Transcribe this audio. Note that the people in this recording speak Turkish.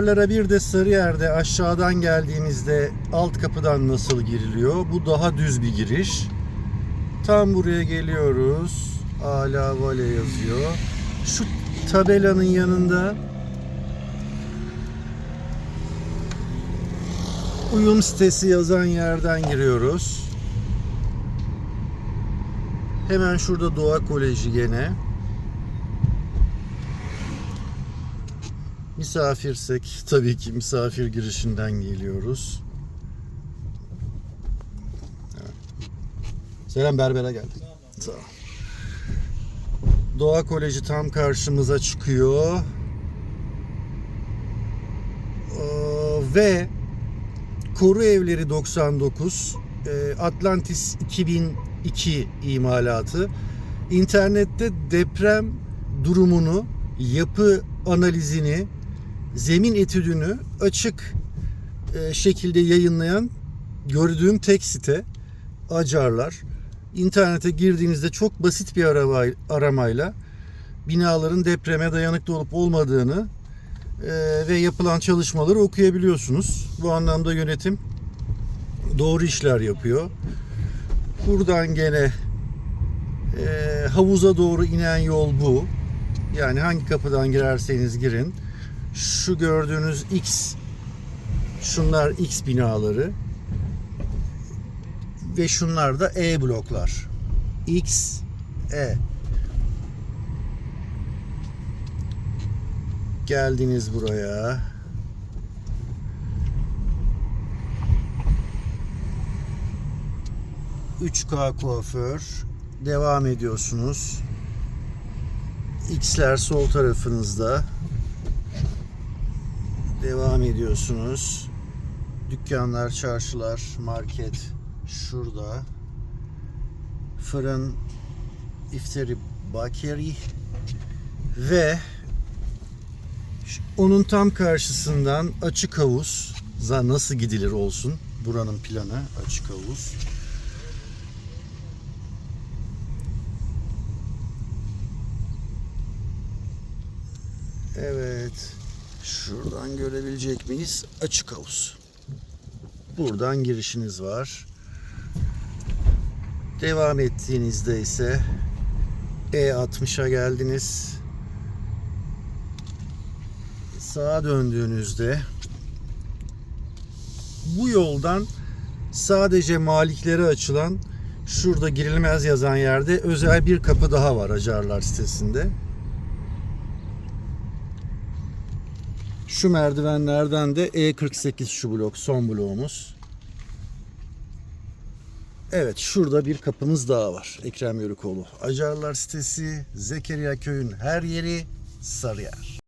Sarıyer'lere bir de Sarıyer'de aşağıdan geldiğinizde alt kapıdan nasıl giriliyor? Bu daha düz bir giriş. Tam buraya geliyoruz. Ala Vale yazıyor. Şu tabelanın yanında uyum sitesi yazan yerden giriyoruz. Hemen şurada Doğa Koleji gene. Misafirsek tabii ki misafir girişinden geliyoruz. Selam berbere geldik. Sağ ol. Doğa Koleji tam karşımıza çıkıyor. Ee, ve Koru Evleri 99 e, Atlantis 2002 imalatı internette deprem durumunu yapı analizini zemin etüdünü açık e, şekilde yayınlayan gördüğüm tek site Acarlar. İnternete girdiğinizde çok basit bir arama, aramayla binaların depreme dayanıklı olup olmadığını e, ve yapılan çalışmaları okuyabiliyorsunuz. Bu anlamda yönetim doğru işler yapıyor. Buradan gene e, havuza doğru inen yol bu. Yani hangi kapıdan girerseniz girin. Şu gördüğünüz X şunlar X binaları ve şunlar da E bloklar. X E Geldiniz buraya. ...3K kuaför... ...devam ediyorsunuz. X'ler sol tarafınızda. Devam ediyorsunuz. Dükkanlar, çarşılar, market şurada. Fırın, iftari, bakeri ve onun tam karşısından açık havuz. Za- Nasıl gidilir olsun buranın planı açık havuz. Evet. Şuradan görebilecek miyiz? Açık havuz. Buradan girişiniz var. Devam ettiğinizde ise E60'a geldiniz. Sağa döndüğünüzde bu yoldan sadece maliklere açılan şurada girilmez yazan yerde özel bir kapı daha var Acarlar sitesinde. Şu merdivenlerden de E48 şu blok son bloğumuz. Evet şurada bir kapımız daha var. Ekrem Yörükoğlu. Acarlar sitesi, Zekeriya köyün her yeri Sarıyer.